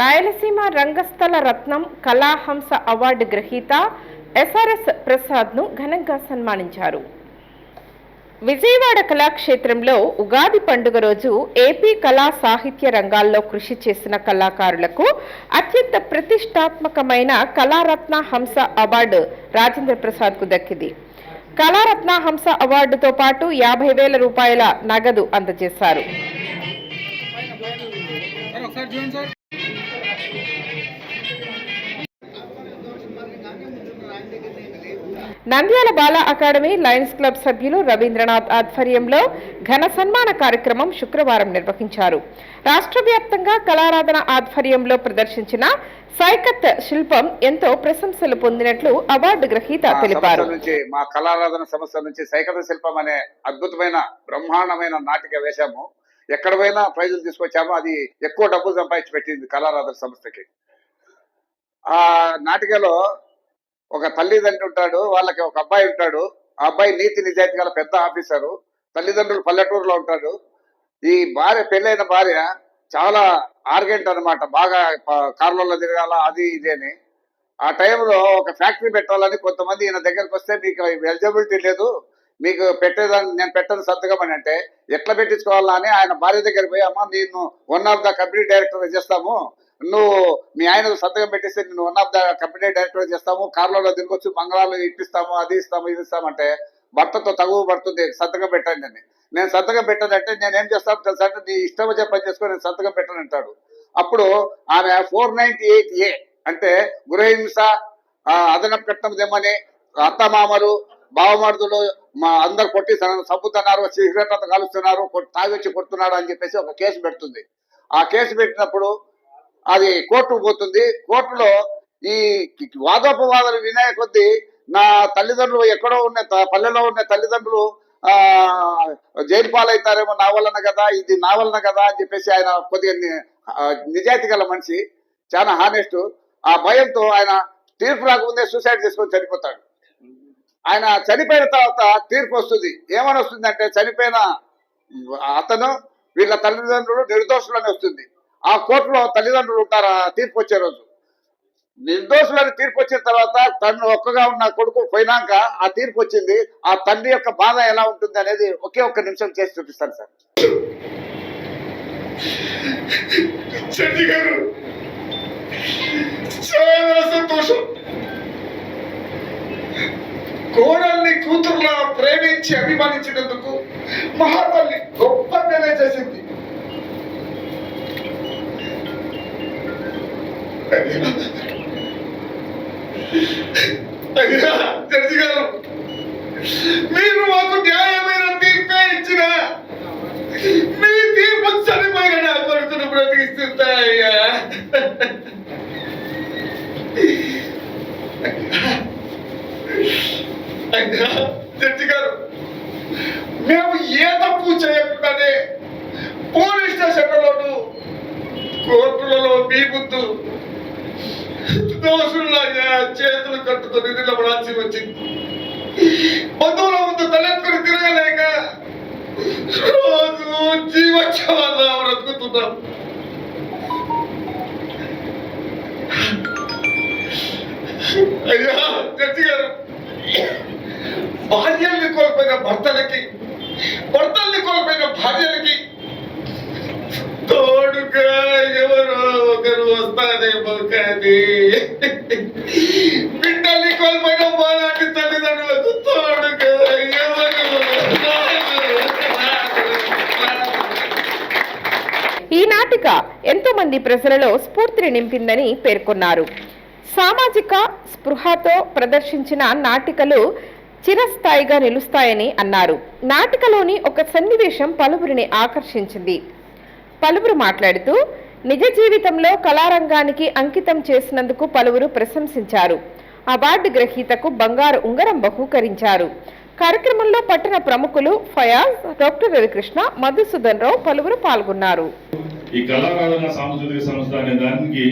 రాయలసీమ రంగస్థల రత్నం కళాహంస అవార్డు గ్రహీత ఎస్ఆర్ఎస్ ప్రసాద్ను ఘనంగా సన్మానించారు. విజయవాడ కళాక్షేత్రంలో ఉగాది పండుగ రోజు ఏపీ కళా సాహిత్య రంగాల్లో కృషి చేసిన కళాకారులకు అత్యంత ప్రతిష్టాత్మకమైన కళారత్న హంస అవార్డు రాజేంద్ర ప్రసాద్కు దక్కింది. కళారత్న హంస అవార్డుతో పాటు యాభై వేల రూపాయల నగదు అందజేశారు. Nandyal Bala academy lions club సభ్యులు రవీంద్రనాథ్ ఆధ్వర్యంలో ఘన సన్మాన కార్యక్రమం శుక్రవారం నిర్వహించారు. రాష్ట్ర వ్యాప్తంగా కళారాధన ఆధ్వర్యంలో ప్రదర్శించిన సైకత్ శిల్పం ఎంతో ప్రశంసలు పొందినట్లు అవార్డు గ్రహీత తెలిపారు. మా కళారాధన సంస్థ నుంచి సైకత శిల్పం అనే అద్భుతమైన బ్రహ్మాండమైన నాటిక వేశాము. ఎక్కడ పోయినా ప్రైజులు తీసుకొచ్చాము. అది ఎక్కువ డబ్బులు సంపాదించి పెట్టింది కళారాధన సంస్థకి. ఆ నాటికలో ఒక తల్లిదండ్రి ఉంటాడు వాళ్ళకి ఒక అబ్బాయి ఉంటాడు. ఆ అబ్బాయి నీతి నిజాయితీ గల పెద్ద ఆఫీసరు. తల్లిదండ్రులు పల్లెటూరులో ఉంటాడు. ఈ భార్య పెళ్ళైన భార్య చాలా ఆర్గెంట్ అన్నమాట. బాగా కార్లలో తిరగాల అది ఇది అని. ఆ టైంలో ఒక ఫ్యాక్టరీ పెట్టాలని కొంతమంది ఈయన దగ్గరకు వస్తే మీకు ఎలిజిబిలిటీ లేదు. మీకు పెట్టేదాన్ని నేను పెట్టను సంతకం అని అంటే ఎట్లా పెట్టించుకోవాలా అని ఆయన భార్య దగ్గరికి పోయి అమ్మ నేను one of the company director చేస్తాము. నువ్వు మీ ఆయన సంతకం పెట్టేస్తే నేను one of the company director చేస్తాము కార్లలో తిరగొచ్చు బంగాళాలు ఇప్పిస్తాము అది ఇస్తాము ఇది ఇస్తామంటే భర్తతో తగువ పడుతుంది సంతకం పెట్టండి అని. నేను సంతకం పెట్టదంటే నేను ఏం చేస్తాను తెలుసా అంటే నీ ఇష్టం వచ్చే పని చేసుకొని నేను సంతకం పెట్టను అంటాడు. అప్పుడు ఆమె ఫోర్ నైన్టీ ఎయిట్ ఏ అంటే గృహహింస ఆ, అదనపు కట్నం తెమ్మని అత్తమామలు బావమరుదులు మా అందరు కొట్టి సబ్బుతున్నారు చంపుతున్నారు సిగరెట్ అంత కాలుస్తున్నారు తాగి వచ్చి కొడుతున్నాడు అని చెప్పేసి ఒక కేసు పెడుతుంది. ఆ కేసు పెట్టినప్పుడు అది కోర్టుకు పోతుంది. కోర్టులో ఈ వాదోపవాదాలు వినే కొద్దీ నా తల్లిదండ్రులు ఎక్కడో ఉన్న త- పల్లెలో ఉన్న తల్లిదండ్రులు ఆ జైలు పాలవుతారేమో నా వలన కదా ఇది నా వలన కదా అని చెప్పేసి ఆయన కొద్దిగా నిజాయితీ గల మనిషి చాలా హానెస్ట్ ఆ భయంతో ఆయన తీర్పు రాకముందే సూసైడ్ చేసుకొని చనిపోతాడు. ఆయన చనిపోయిన తర్వాత తీర్పు వస్తుంది. ఏమని వస్తుంది అంటే చనిపోయిన అతను వీళ్ళ తల్లిదండ్రులు నిర్దోషులని వస్తుంది. ఆ కోర్టులో తల్లిదండ్రులు ఉంటారు? తీర్పు వచ్చే రోజు. నిర్దోషులని తీర్పు వచ్చిన తర్వాత తను ఒక్కగా ఉన్న కొడుకు పోయినాక ఆ తీర్పు వచ్చింది. ఆ తండ్రి యొక్క బాధ ఎలా ఉంటుంది అనేది ఒకే ఒక్క నిమిషం చేసి చూపిస్తాను సార్. చెడ్డి గారు చాలా సంతోషం. కోడల్ని కూతురులా ప్రేమించి అభిమానించినందుకు మహాతల్లి గొప్ప నిర్ణయం చేసింది జడ్జి గారు మీరు మాకు న్యాయమైన తీర్పే ఇచ్చిన మీ తీర్పు చనిపోయిన నా కొడుకును బ్రతికిస్తుంటాయ్యా అయ్యా జడ్జి గారు మేము ఏ తప్పు చేయకుండానే పోలీస్ స్టేషన్లలోను కోర్టులలో మీ ముందు దోషుల్లాగా చేతులు కట్టుకొని నిలబడాల్సి వచ్చింది బంధువుల ముందు తలెత్తుకొని తిరగలేక రోజు జీవోత్సవాల్లో బ్రతుకుతున్నాం అయ్యా వస్తారేమో బిడ్డల్ని కోల్పోయిన మాలాంటి తల్లిదండ్రులకు తోడు ఈ నాటిక ఎంతో మంది ప్రజలలో స్ఫూర్తిని నింపిందని పేర్కొన్నారు. సామాజిక స్పృహతో ప్రదర్శించిన నాటికలు చిరస్థాయిగా నిలుస్తాయని అన్నారు. నాటికలోని ఒక సన్నివేశం పలువురిని ఆకర్షించింది. పలువురు మాట్లాడుతూ నిజ జీవితంలో కళారంగానికి అంకితం చేసినందుకు పలువురు ప్రశంసించారు. అవార్డు గ్రహీతకు బంగారు ఉంగరం బహూకరించారు. కార్యక్రమంలో పట్టణ ప్రముఖులు ఫయాజ్ డాక్టర్ రవికృష్ణ మధుసూదన్ రావు పలువురు పాల్గొన్నారు. ఈ కళారాధన సాంస్కృతిక సంస్థ అనే దానికి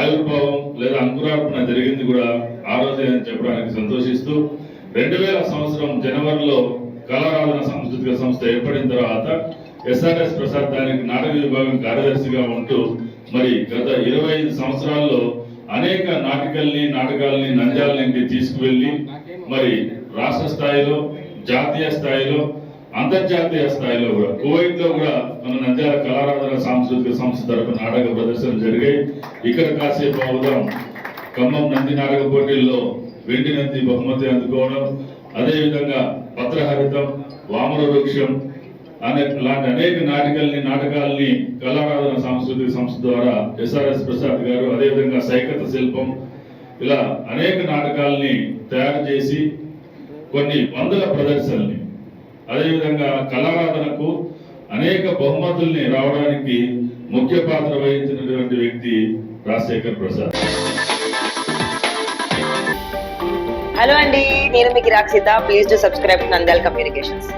ఆవిర్భావం లేదా అంకురార్పణ జరిగింది కూడా ఆ రోజే అని చెప్పడానికి సంతోషిస్తూ రెండు వేల సంవత్సరం జనవరిలో కళారాధన సాంస్కృతిక సంస్థ ఏర్పడిన తర్వాత ఎస్ఆర్ఎస్ ప్రసాద్ దానికి నాటక విభాగం కార్యదర్శిగా ఉంటూ మరి గత ఇరవై ఐదు సంవత్సరాల్లో అనేక నాటికల్ని నాటకాల్ని నాటకాలని నంద్యాలని తీసుకువెళ్ళి మరి రాష్ట్ర స్థాయిలో జాతీయ స్థాయిలో అంతర్జాతీయ స్థాయిలో కూడా కువైట్లో కూడా మన నంద్యాల కళారాధన సాంస్కృతిక సంస్థ తరపు నాటక ప్రదర్శనలు జరిగాయి. ఇక్కడ కాసేపు అవుదాం ఖమ్మం నంది నాటక పోటీల్లో వెండి నంది బహుమతి అందుకోవడం అదేవిధంగా పత్రహరితం వామన వృక్షం అనే లాంటి అనేక నాటకాల్ని నాటకాల్ని కళారాధన సాంస్కృతిక సంస్థ ద్వారా ఎస్ఆర్ఎస్ ప్రసాద్ గారు అదేవిధంగా సైకత శిల్పం ఇలా అనేక నాటకాల్ని తయారు చేసి కొన్ని వందల ప్రదర్శనల్ని అదేవిధంగా కళారాధనకు అనేక బహుమతుల్ని రావడానికి ముఖ్య పాత్ర వహించినటువంటి వ్యక్తి రాజశేఖర్ ప్రసాద్. హలో అండి నేను మీకు Rakshita. Please to subscribe Nandal communications